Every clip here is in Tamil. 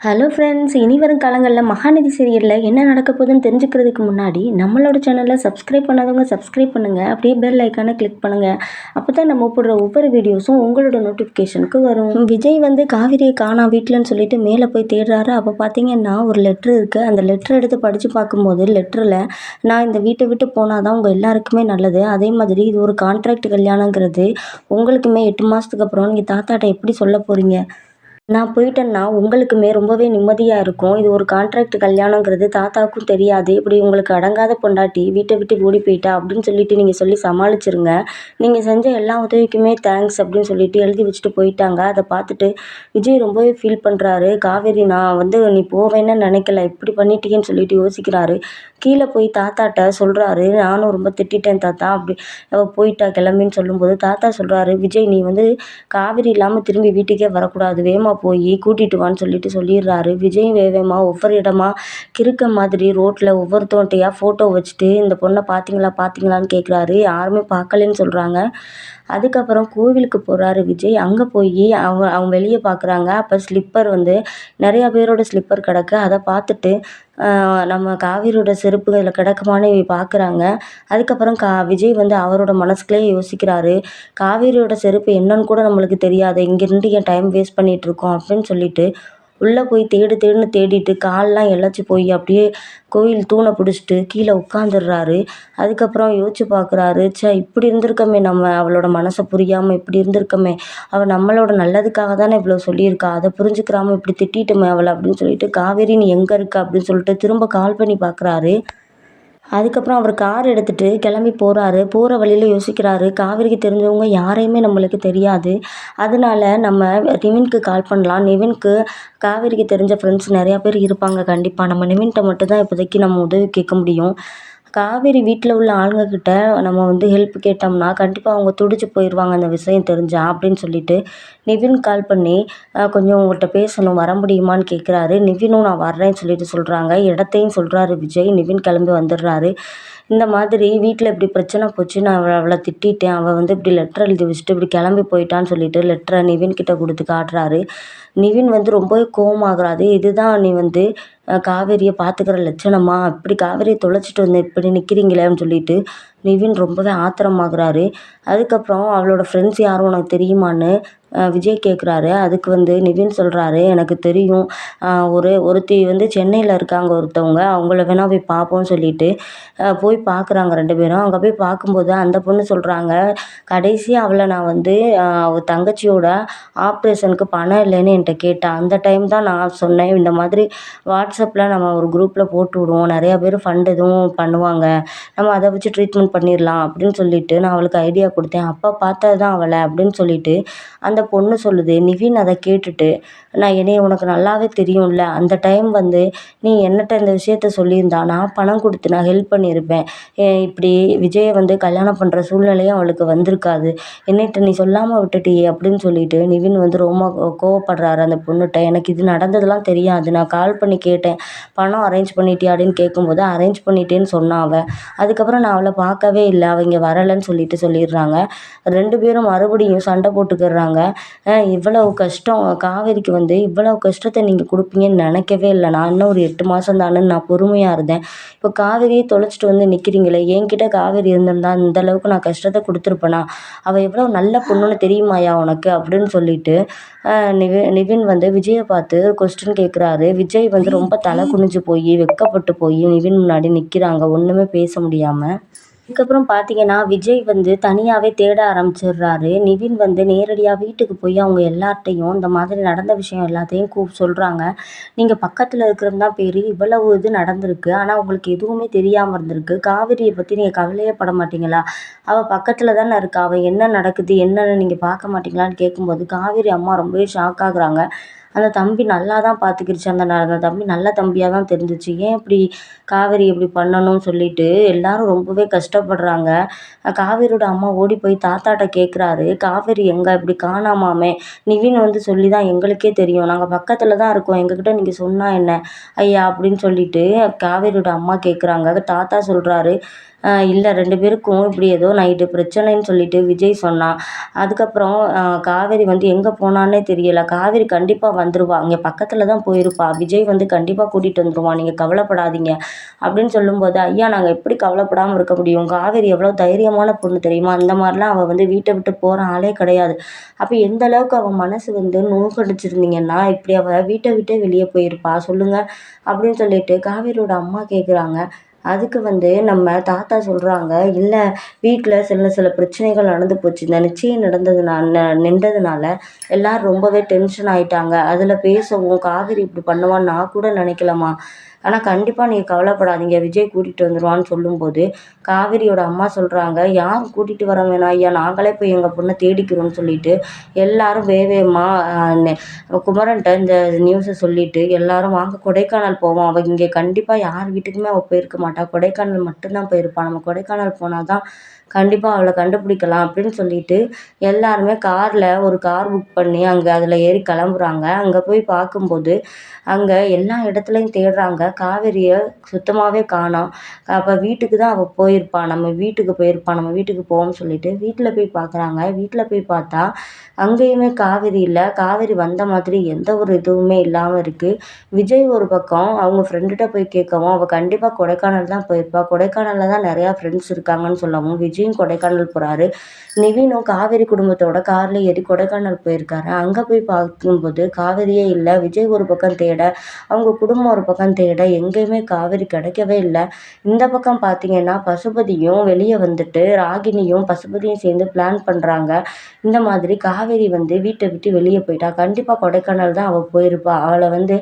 ஹலோ ஃப்ரெண்ட்ஸ் இனி வரும் காலங்களில் மகாநதி சீரியலில் என்ன நடக்க போகுதுன்னு தெரிஞ்சுக்கிறதுக்கு முன்னாடி நம்மளோட சேனலில் சப்ஸ்கிரைப் பண்ணாதவங்க சப்ஸ்கிரைப் பண்ணுங்கள் அப்படியே பெல் ஐக்கானை கிளிக் பண்ணுங்கள் அப்போ தான் நம்ம போடுற ஒவ்வொரு வீடியோஸும் உங்களோட நோட்டிஃபிகேஷனுக்கு வரும். விஜய் வந்து காவிரியை காணா வீட்டிலன்னு சொல்லிட்டு மேலே போய் தேடுறாரு. அப்போ பார்த்தீங்கன்னா ஒரு லெட்ரு இருக்குது அந்த லெட்ரு எடுத்து படித்து பார்க்கும்போது லெட்டரில் நான் இந்த வீட்டை விட்டு போனால் தான் உங்கள் எல்லாருக்குமே நல்லது. அதே மாதிரி இது ஒரு கான்ட்ராக்ட் கல்யாணங்கிறது. உங்களுக்குமே எட்டு மாதத்துக்கு அப்புறம் நீங்கள் தாத்தாட்ட எப்படி சொல்ல போகிறீங்க நான் போயிட்டேன்னா உங்களுக்குமே ரொம்பவே நிம்மதியாக இருக்கும். இது ஒரு கான்ட்ராக்ட் கல்யாணங்கிறது தாத்தாவுக்கும் தெரியாது. இப்படி உங்களுக்கு அடங்காத பொண்டாட்டி வீட்டை விட்டு ஓடி போயிட்டா அப்படின்னு சொல்லிட்டு நீங்கள் சொல்லி சமாளிச்சிருங்க. நீங்கள் செஞ்ச எல்லா உதவிக்குமே தேங்க்ஸ் அப்படின்னு சொல்லிட்டு எழுதி வச்சுட்டு போயிட்டாங்க. அதை பார்த்துட்டு விஜய் ரொம்பவே ஃபீல் பண்ணுறாரு காவேரி நான் வந்து நீ போவேன்னு நினைக்கல. இப்படி பண்ணிட்டீங்கன்னு சொல்லிட்டு யோசிக்கிறாரு. கீழே போய் தாத்தாட்ட சொல்கிறாரு நானும் ரொம்ப திட்டிட்டேன் தாத்தா. அப்படி அவள் போயிட்டா கிளம்பின்னு சொல்லும்போது தாத்தா சொல்கிறாரு விஜய் நீ வந்து காவேரி இல்லாமல் திரும்பி வீட்டுக்கே வரக்கூடாது. வேமா போய் கூட்டிகிட்டு வான்னு சொல்லிட்டு சொல்லிடுறாரு. விஜய் வேகமாக ஒவ்வொரு இடமா கிறுக்க மாதிரி ரோட்டில் ஒவ்வொருத்தவன்ட்டையாக ஃபோட்டோ வச்சுட்டு இந்த பொண்ணை பார்த்தீங்களா பார்த்தீங்களான்னு கேட்குறாரு யாருமே பார்க்கலன்னு சொல்கிறாங்க அதுக்கப்புறம் கோவிலுக்கு போகிறாரு விஜய். அங்கே போய் அவங்க அவங்க வெளியே பார்க்குறாங்க அப்போ ஸ்லிப்பர் வந்து நிறையா பேரோட ஸ்லிப்பர் கிடக்கு. அதை பார்த்துட்டு நம்ம காவேரியோட செருப்பு இதில் கிடக்குமான்னு பார்க்குறாங்க அதுக்கப்புறம் கா விஜய் வந்து அவரோட மனசுக்குள்ளேயே யோசிக்கிறாரு. காவேரியோட செருப்பு என்னன்னு கூட நம்மளுக்கு தெரியாது. இங்கேருந்து ஏன் டைம் வேஸ்ட் பண்ணிகிட்ருக்கோம் அப்படின்னு சொல்லிட்டு உள்ளே போய் தேடு தேடுன்னு தேடிட்டு கால்லாம் இளைச்சி போய் அப்படியே கோயில் தூணை பிடிச்சிட்டு கீழே உட்காந்துடுறாரு. அதுக்கப்புறம் யோசிச்சு பார்க்குறாரு ச்சே இப்படி இருந்திருக்கோமே நம்ம அவளோட மனசை புரியாமல் இப்படி இருந்திருக்கோமே. அவள் நம்மளோட நல்லதுக்காக தானே இவ்வளோ சொல்லியிருக்கா. அதை புரிஞ்சுக்கிறாம இப்படி திட்டிட்டோமே அவளை அப்படின்னு சொல்லிட்டு காவேரி நீ எங்கே இருக்க? அப்படின்னு சொல்லிட்டு திரும்ப கால் பண்ணி பார்க்குறாரு. அதுக்கப்புறம் அவர் கார் எடுத்துகிட்டு கிளம்பி போகிறாரு போகிற வழியில் யோசிக்கிறாரு. காவேரிக்கு தெரிஞ்சவங்க யாரையுமே நம்மளுக்கு தெரியாது. அதனால நம்ம நிவின்க்கு கால் பண்ணலாம். நிவின்க்கு காவேரிக்கு தெரிஞ்ச ஃப்ரெண்ட்ஸ் நிறையா பேர் இருப்பாங்க. கண்டிப்பாக நம்ம நிவின்கிட்ட மட்டும் தான் இப்போதைக்கு நம்ம உதவி கேட்க முடியும். காவேரி வீட்டில் உள்ள ஆளுங்கக்கிட்ட நம்ம வந்து ஹெல்ப் கேட்டோம்னா கண்டிப்பாக அவங்க துடிச்சு போயிடுவாங்க அந்த விஷயம் தெரிஞ்சா அப்படின்னு சொல்லிட்டு நிவின் கால் பண்ணி கொஞ்சம் உங்கள்கிட்ட பேசணும் வர முடியுமான்னு கேட்குறாரு நிவினும் நான் வர்றேன்னு சொல்லிட்டு சொல்கிறாங்க இடத்தையும் சொல்கிறாரு விஜய். நிவின் கிளம்பி வந்துடுறாரு. இந்த மாதிரி வீட்டில் இப்படி பிரச்சனை போச்சு. நான் அவளை அவளை திட்டிட்டேன். அவள் வந்து இப்படி லெட்டர் எழுதி வச்சுட்டு இப்படி கிளம்பி போயிட்டான்னு சொல்லிட்டு லெட்டரை நிவின் கிட்ட கொடுத்து காட்டுறாரு. நிவின் வந்து ரொம்பவே கோவமாகறாரு. இதுதான் நீ வந்து காவேரியை பார்த்துக்கிற லட்சணமா? இப்படி காவேரியை தொலைச்சிட்டு வந்து இப்படி நிற்கிறீங்களேன்னு சொல்லிட்டு நிவின் ரொம்பவே ஆத்திரமாகறாரு. அதுக்கப்புறம் அவளோட ஃப்ரெண்ட்ஸ் யாரும் உனக்கு தெரியுமான்னு விஜய் கேட்குறாரு அதுக்கு வந்து நிவின் சொல்கிறாரு எனக்கு தெரியும். ஒரு ஒருத்தி வந்து சென்னையில் இருக்காங்க ஒருத்தவங்க. அவங்கள வேணால் போய் பார்ப்போம்னு சொல்லிட்டு போய் பார்க்குறாங்க ரெண்டு பேரும். அங்கே போய் பார்க்கும்போது அந்த பொண்ணு சொல்கிறாங்க கடைசி அவளை நான் வந்து அவள் தங்கச்சியோட ஆப்ரேஷனுக்கு பணம் இல்லைன்னு என்கிட்ட கேட்டாள் அந்த டைம் தான் நான் சொன்னேன். இந்த மாதிரி வாட்ஸ்அப்பில் நம்ம ஒரு குரூப்பில் போட்டு விடுவோம். நிறையா பேர் ஃபண்ட் எதுவும் பண்ணுவாங்க. நம்ம அதை வச்சு ட்ரீட்மெண்ட் பண்ணிடலாம் அப்படின்னு சொல்லிட்டு நான் அவளுக்கு ஐடியா கொடுத்தேன். அப்போ பார்த்தது தான் அவளை அப்படின்னு சொல்லிட்டு அந்த பொண்ணு சொல்லுது நிவின் அதை கேட்டுட்டு நான் என்னைய உனக்கு நல்லாவே தெரியும்ல. அந்த டைம் வந்து நீ என்னட்ட இந்த விஷயத்த சொல்லியிருந்தா நான் பணம் கொடுத்து நான் ஹெல்ப் பண்ணியிருப்பேன். இப்படி விஜயை வந்து கல்யாணம் பண்ணுற சூழ்நிலையும் அவளுக்கு வந்திருக்காது. என்னட்ட நீ சொல்லாமல் விட்டுட்டியே அப்படின்னு சொல்லிட்டு நிவின் வந்து ரொம்ப கோவப்படுறாரு அந்த பொண்ணுகிட்ட. எனக்கு இது நடந்ததெல்லாம் தெரியாது. நான் கால் பண்ணி கேட்டேன் பணம் அரேஞ்ச் பண்ணிட்டியா அப்படின்னு கேட்கும்போது அரேஞ்ச் பண்ணிட்டேன்னு சொன்னான் அவள் அதுக்கப்புறம் நான் அவளை பார்க்கவே இல்லை. அவள் இங்கே வரலைன்னு சொல்லிட்டு சொல்லிடுறாங்க. ரெண்டு பேரும் மறுபடியும் சண்டை போட்டுக்கிடுறாங்க இவ்வளவு கஷ்டம். காவேரிக்கு வந்து இவ்வளவு கஷ்டத்தை நீங்கள் கொடுப்பீங்கன்னு நினைக்கவே இல்லை. நான் இன்னும் ஒரு எட்டு மாதம் தானேன்னு நான் பொறுமையாக இருந்தேன். இப்போ காவேரியை தொலைச்சிட்டு வந்து நிற்கிறீங்களே என்கிட்ட காவேரி இருந்திருந்தா இந்த அளவுக்கு நான் கஷ்டத்தை கொடுத்துருப்பேனா? அவள் எவ்வளோ நல்ல பொண்ணுன்னு தெரியுமாயா உனக்கு? அப்படின்னு சொல்லிட்டு நிவி நிவின் வந்து விஜயை பார்த்து கொஸ்டின் கேட்குறாரு விஜய் வந்து ரொம்ப தலை குனிஞ்சு போய் வெக்கப்பட்டு போய் நிவின் முன்னாடி நிற்கிறாங்க ஒன்றுமே பேச முடியாமல் அதுக்கப்புறம் பார்த்தீங்கன்னா விஜய் வந்து தனியாகவே தேட ஆரம்பிச்சிடுறாரு. நிவின் வந்து நேரடியாக வீட்டுக்கு போய் அவங்க எல்லார்ட்டையும் இந்த மாதிரி நடந்த விஷயம் எல்லாத்தையும் கூப் சொல்கிறாங்க நீங்கள் பக்கத்தில் இருக்கிறது தான் பேர் இவ்வளவு இது நடந்திருக்கு. ஆனால் உங்களுக்கு எதுவுமே தெரியாமல் இருந்திருக்கு. காவிரியை பற்றி நீங்கள் கவலையே பட மாட்டீங்களா? அவள் பக்கத்தில் தானே இருக்கா? அவள் என்ன நடக்குது? என்னென்னு நீங்கள் பார்க்க மாட்டீங்களான்னு கேட்கும்போது காவேரி அம்மா ரொம்பவே ஷாக் ஆகுறாங்க. அந்த தம்பி நல்லா தான் பார்த்துக்கிருச்சு அந்த அந்த தம்பி நல்ல தம்பியாக தான் தெரிஞ்சிச்சு. ஏன் இப்படி காவேரி இப்படி பண்ணணும்னு சொல்லிட்டு எல்லாரும் ரொம்பவே கஷ்டப்படுறாங்க. காவேரியோட அம்மா ஓடி போய் தாத்தாட்ட கேட்குறாரு காவேரி எங்கே? இப்படி காணாமாமே. நிவின் வந்து சொல்லி தான் எங்களுக்கே தெரியும். நாங்கள் பக்கத்தில் தான் இருக்கோம். எங்ககிட்ட நீங்கள் சொன்னால் என்ன? ஐயா அப்படின்னு சொல்லிட்டு காவேரியோட அம்மா கேட்குறாங்க தாத்தா சொல்கிறாரு இல்லை ரெண்டு பேருக்கும் இப்படி ஏதோ நைட்டு பிரச்சனைன்னு சொல்லிட்டு விஜய் சொன்னான். அதுக்கப்புறம் காவேரி வந்து எங்கே போனான்னே தெரியலை. காவேரி கண்டிப்பாக வந்துடுவா இங்கே பக்கத்தில் தான் போயிருப்பா. விஜய் வந்து கண்டிப்பாக கூட்டிகிட்டு வந்துடுவான் நீங்கள் கவலைப்படாதீங்க. அப்படின்னு சொல்லும்போது ஐயா நாங்கள் எப்படி கவலைப்படாமல் இருக்க முடியும்? காவேரி எவ்வளோ தைரியமான பொண்ணு தெரியுமா? அந்த மாதிரிலாம் அவள் வந்து வீட்டை விட்டு போகிற ஆளே கிடையாது. அப்போ எந்த அளவுக்கு அவள் மனசு வந்து நோக்கடிச்சிருந்தீங்கன்னா இப்படி அவள் வீட்டை விட்டே வெளியே போயிருப்பா. சொல்லுங்கள் அப்படின்னு சொல்லிட்டு காவேரியோட அம்மா கேட்குறாங்க அதுக்கு வந்து நம்ம தாத்தா சொல்கிறாங்க இல்லை வீட்டில் சில சில பிரச்சனைகள் நடந்து போச்சு. இந்த நிச்சயம் நடந்ததுனால நின்றதுனால எல்லோரும் ரொம்பவே டென்ஷன் ஆகிட்டாங்க அதில் பேசவும் காவேரி இப்படி பண்ணுவான்னு நான் கூட நினைக்கலம்மா. ஆனால் கண்டிப்பாக நீங்கள் கவலைப்படாதீங்க. விஜய் கூட்டிகிட்டு வந்துடுவான்னு சொல்லும்போது காவேரியோட அம்மா சொல்கிறாங்க யார் கூட்டிகிட்டு வர வேணாம் ஐயா? நாங்களே போய் எங்கள் பொண்ணை தேடிக்கிறோம்னு சொல்லிட்டு எல்லாரும் வேவேமாக குமரன்ட்ட இந்த நியூஸை சொல்லிவிட்டு எல்லாரும் வாங்க கொடைக்கானல் போவோம். அவள் இங்கே கண்டிப்பாக யார் வீட்டுக்குமே அவள் போயிருக்க மாட்டாள் கொடைக்கானல் மட்டும்தான் போயிருப்பாள் நம்ம கொடைக்கானல் போனால் தான் கண்டிப்பாக அவளை கண்டுபிடிக்கலாம் அப்படின்னு சொல்லிட்டு எல்லாருமே காரில் ஒரு கார் புக் பண்ணி அங்கே அதில் ஏறி கிளம்புறாங்க. அங்கே போய் பார்க்கும்போது அங்கே எல்லா இடத்துலையும் தேடுறாங்க. காவேரியை சுத்தமாகவே காணோம். அப்போ வீட்டுக்கு தான் அவள் போயிருப்பா. நம்ம வீட்டுக்கு போயிருப்பா. நம்ம வீட்டுக்கு போவோம்னு சொல்லிட்டு வீட்டில் போய் பார்க்குறாங்க வீட்டில் போய் பார்த்தா அங்கேயுமே காவேரி இல்லை. காவேரி வந்த மாதிரி எந்த ஒரு இதுவுமே இல்லாமல் இருக்குது விஜய் ஒரு பக்கம் அவங்க ஃப்ரெண்டுகிட்ட போய் கேட்கவும் அவள் கண்டிப்பாக கொடைக்கானல் தான் போயிருப்பா. கொடைக்கானலில் தான் நிறையா ஃப்ரெண்ட்ஸ் இருக்காங்கன்னு சொல்லவும் விஜய் விஜயும் கொடைக்கானல் போகிறாரு நிவினும் காவேரி குடும்பத்தோட காரில் ஏறி கொடைக்கானல் போயிருக்காரு. அங்கே போய் பார்க்கும்போது காவேரியே இல்லை விஜய் ஒரு பக்கம் தேட அவங்க குடும்பம் ஒரு பக்கம் தேட எங்கேயுமே காவேரி கிடைக்கவே இல்லை. இந்த பக்கம் பார்த்தீங்கன்னா பசுபதியும் வெளியே வந்துட்டு ராகினியும் பசுபதியும் சேர்ந்து பிளான் பண்ணுறாங்க இந்த மாதிரி காவேரி வந்து வீட்டை விட்டு வெளியே போயிட்டா கண்டிப்பாக கொடைக்கானல் தான் அவள் போயிருப்பா. அவளை வந்து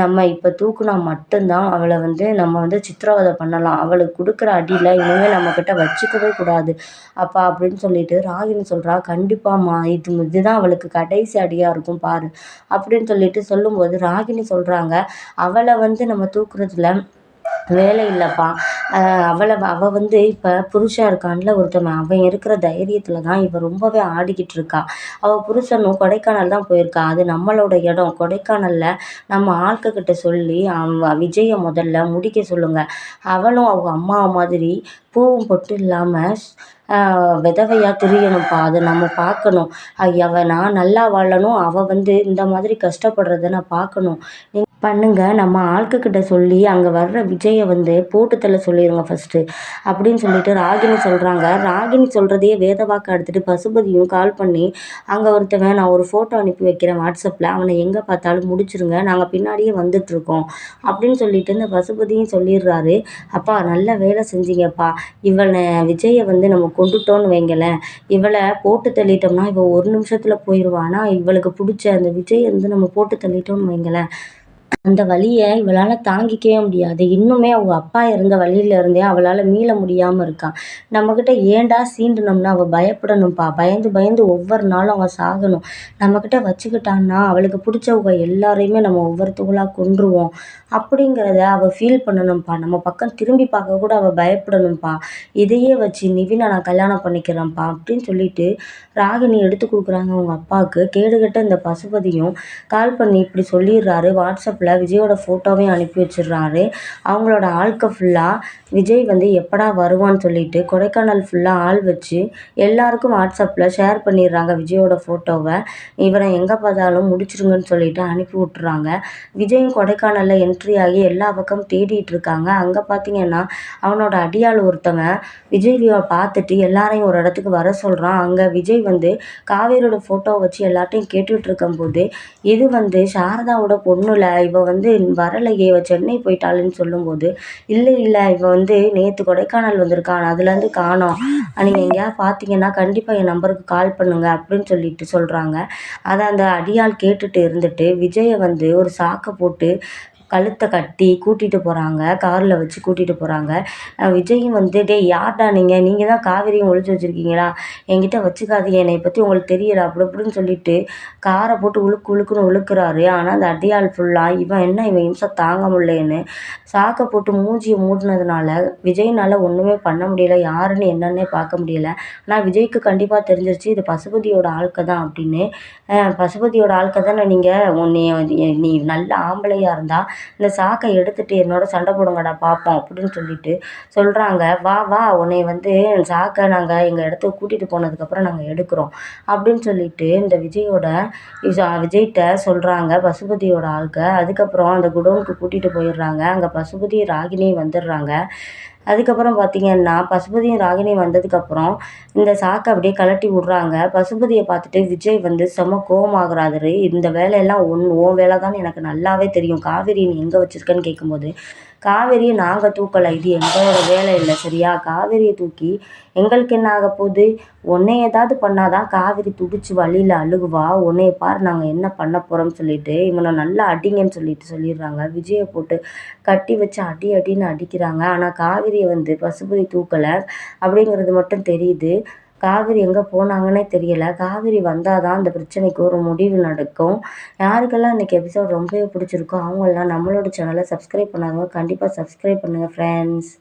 நம்ம இப்போ தூக்குனா மட்டும்தான் அவளை வந்து நம்ம வந்து சித்திரவதை பண்ணலாம். அவளுக்கு கொடுக்குற அடியில் இனிமேல் நம்மக்கிட்ட வச்சுக்கவே கூடாது. அப்பா அப்படின்னு சொல்லிட்டு ராகினி சொல்கிறா கண்டிப்பாம்மா இது இதுதான் அவளுக்கு கடைசி அடியாக இருக்கும் பாரு. அப்படின்னு சொல்லிட்டு சொல்லும்போது ராகினி சொல்கிறாங்க அவளை வந்து நம்ம தூக்குறதுல வேலை இல்லைப்பா. அவளை அவள் வந்து இப்போ புருஷன் இருக்கான்ல ஒருத்தவன் அவன் இருக்கிற தைரியத்தில் தான் இவள் ரொம்பவே ஆடிக்கிட்டு இருக்கா. அவள் புருஷனும் கொடைக்கானல் தான் போயிருக்கா. அது நம்மளோட இடம். கொடைக்கானலில் நம்ம ஆட்கக்கிட்ட சொல்லி அவன் விஜயை முதல்ல முடிக்க சொல்லுங்கள் அவளும் அவங்க அம்மா மாதிரி பூவும் பொட்டும் இல்லாமல் விதவையாக திரியணும்ப்பா. அதை நம்ம பார்க்கணும். அவள் நான் நல்லா வாழணும். அவள் வந்து இந்த மாதிரி கஷ்டப்படுறத நான் பார்க்கணும். பண்ணுங்க. நம்ம ஆட்கக்கிட்ட சொல்லி அங்கே வர்ற விஜயை வந்து போட்டு சொல்லிடுங்க ஃபஸ்ட்டு அப்படின்னு சொல்லிட்டு ராகினி சொல்கிறாங்க ராகினி சொல்கிறதையே வேதவாக்க எடுத்துகிட்டு பசுபதியும் கால் பண்ணி அங்கே ஒருத்தவன் நான் ஒரு ஃபோட்டோ அனுப்பி வைக்கிறேன் வாட்ஸ்அப்பில் அவனை எங்கே பார்த்தாலும் முடிச்சிருங்க. நாங்கள் பின்னாடியே வந்துட்டுருக்கோம் அப்படின்னு சொல்லிட்டு இந்த பசுபதியும் சொல்லிடுறாரு. அப்பா நல்ல வேலை செஞ்சீங்கப்பா. இவனை விஜயை வந்து நம்ம கொண்டுட்டோன்னு வைங்களேன். இவளை போட்டு தள்ளிட்டோம்னா இவள் ஒரு நிமிஷத்தில் போயிடுவானா இவளுக்கு பிடிச்ச அந்த விஜய் வந்து நம்ம போட்டு தள்ளிட்டோம்னு வைங்களேன். அந்த வலியை இவளால் தாங்கிக்கவே முடியாது. இன்னுமே அவங்க அப்பா இருந்த வழியில இருந்தே அவளால் மீள முடியாமல் இருக்கா. நம்மக்கிட்ட ஏன்டா சீண்டுனோம்னா அவள் பயப்படணும்ப்பா பயந்து பயந்து ஒவ்வொரு நாளும் அவள் சாகணும். நம்மக்கிட்ட வச்சுக்கிட்டான்னா அவளுக்கு பிடிச்சவங்க எல்லாரையுமே நம்ம ஒவ்வொருத்தவங்களாக கொன்றுவோம். அப்படிங்கிறத அவள் ஃபீல் பண்ணணும்ப்பா நம்ம பக்கம் திரும்பி பார்க்க கூட அவள் பயப்படணும்ப்பா இதையே வச்சு நிவினை நான் கல்யாணம் பண்ணிக்கிறேன்ப்பா அப்படின்னு சொல்லிட்டு ராகினி எடுத்து கொடுக்குறாங்க அவங்க அப்பாவுக்கு. கேடுகட்ட இந்த பசுபதியும் கால் பண்ணி இப்படி சொல்லிடுறாரு. வாட்ஸ்அப் வாட்ஸ்அப்பில் விஜயோட ஃபோட்டோவையும் அனுப்பி வச்சிடுறாரு. அவங்களோட ஆட்கள் ஃபுல்லாக விஜய் வந்து எப்படா வருவான்னு சொல்லிட்டு கொடைக்கானல் ஃபுல்லாக ஆள் வச்சு எல்லாருக்கும் வாட்ஸ்அப்பில் ஷேர் பண்ணிடுறாங்க விஜயோட ஃபோட்டோவை இவரை எங்கே பார்த்தாலும் முடிச்சிருங்கன்னு சொல்லிட்டு அனுப்பி விட்டுறாங்க. விஜயும் கொடைக்கானலில் என்ட்ரி ஆகி எல்லா பக்கம் தேடிட்டு இருக்காங்க. அங்கே பார்த்தீங்கன்னா அவனோட அடியாள் ஒருத்தவன் விஜய்வியை பார்த்துட்டு எல்லாரையும் ஒரு இடத்துக்கு வர சொல்கிறான் அங்கே விஜய் வந்து காவேரியோட ஃபோட்டோவை வச்சு எல்லாத்தையும் கேட்டுட்டு இருக்கும்போது இது வந்து சாரதாவோட பொண்ணுல இவள் வந்து வரலையே இவள் சென்னை போயிட்டாளுன்னு சொல்லும்போது இல்லை இல்லை இவள் வந்து நேற்று கொடைக்கானல் வந்திருக்கான் அதுலேருந்து காணோம். நீங்கள் எங்கேயாவது பார்த்தீங்கன்னா கண்டிப்பாக என் நம்பருக்கு கால் பண்ணுங்கள் அப்படின்னு சொல்லிட்டு சொல்கிறாங்க அதை அந்த அடியால் கேட்டுட்டு இருந்துட்டு விஜயை வந்து ஒரு சாக்கை போட்டு கழுத்தை கட்டி கூட்டிகிட்டு போகிறாங்க காரில் வச்சு கூட்டிகிட்டு போகிறாங்க விஜயும் வந்து டேய் யார்டா நீங்கள் நீங்கள் தான் காவேரியும் ஒழிச்சு வச்சுருக்கீங்களா? என்கிட்ட வச்சுக்காதீங்க. என்னை பற்றி உங்களுக்கு தெரியலை. அப்படி இப்படின்னு சொல்லிட்டு காரை போட்டு உழுக்கு உழுக்குன்னு உழுக்குறாரு. ஆனால் அந்த அடியாள் ஃபுல்லாக இவன் என்ன? இவன் இம்சை தாங்க முடியலன்னு சாக்கை போட்டு மூஞ்சியை மூடினதுனால விஜய்னால் ஒன்றுமே பண்ண முடியல. யாருன்னு என்னன்னே பார்க்க முடியல. ஆனால் விஜய்க்கு கண்டிப்பாக தெரிஞ்சிருச்சு இது பசுபதியோட ஆள்கை தான் அப்படின்னு. பசுபதியோட ஆள்கை தானே நீங்கள் உன்னை நீ நல்ல ஆம்பளையாக இருந்தால் இந்த சாக்கை எடுத்துட்டு என்னோட சண்டை போடுங்கடா பார்ப்போம் அப்படின்னு சொல்லிட்டு சொல்கிறாங்க வா வா உன்னை வந்து சாக்கை நாங்கள் எங்கள் இடத்துக்கு கூட்டிகிட்டு போனதுக்கப்புறம் நாங்கள் எடுக்கிறோம் அப்படின்னு சொல்லிட்டு இந்த விஜயோட விஜய்கிட்ட சொல்கிறாங்க பசுபதியோட ஆளுக்கு அதுக்கப்புறம் அந்த குடோனுக்கு கூட்டிகிட்டு போயிடுறாங்க. அங்கே பசுபதி ராகினி வந்துடுறாங்க. அதுக்கப்புறம் பார்த்திங்கன்னா பசுபதியும் ராகினியும் வந்ததுக்கப்புறம் இந்த சாக்கை அப்படியே கழட்டி விட்றாங்க. பசுபதியை பார்த்துட்டு விஜய் வந்து செம்ம கோவமாகறாரு. இந்த வேலையெல்லாம் ஒன் உன் வேலை தான் எனக்கு நல்லாவே தெரியும். காவேரி நீ எங்கே வச்சுருக்கன்னு கேட்கும்போது காவேரியை நாங்கள் தூக்கலை. இது எங்களோட வேலை இல்லை சரியா? காவேரியை தூக்கி எங்களுக்கு என்ன ஆக போகுது? உன்னை ஏதாவது பண்ணாதான் காவேரி துடிச்சு வழியில் அழுகுவா? உன்னைய பார் நாங்கள் என்ன பண்ண போகிறோம்னு சொல்லிட்டு இவனை நல்லா அடிங்கன்னு சொல்லிட்டு சொல்லிடுறாங்க. விஜயை போட்டு கட்டி வச்சு அடி அடின்னு அடிக்கிறாங்க. ஆனால் காவேரியை வந்து பசுபதி தூக்கலை அப்படிங்கிறது மட்டும் தெரியுது. காவிரி எங்கே போனாங்கன்னே தெரியல. காவிரி வந்தால் தான் அந்த பிரச்சனைக்கு ஒரு முடிவு நடக்கும். யாருக்கெல்லாம் இன்றைக்கி எபிசோட் ரொம்பவே பிடிச்சிருக்கோ அவங்கெல்லாம் நம்மளோட சேனலை சப்ஸ்கிரைப் பண்ணாங்க கண்டிப்பாக சப்ஸ்கிரைப் பண்ணுங்கள் ஃப்ரெண்ட்ஸ்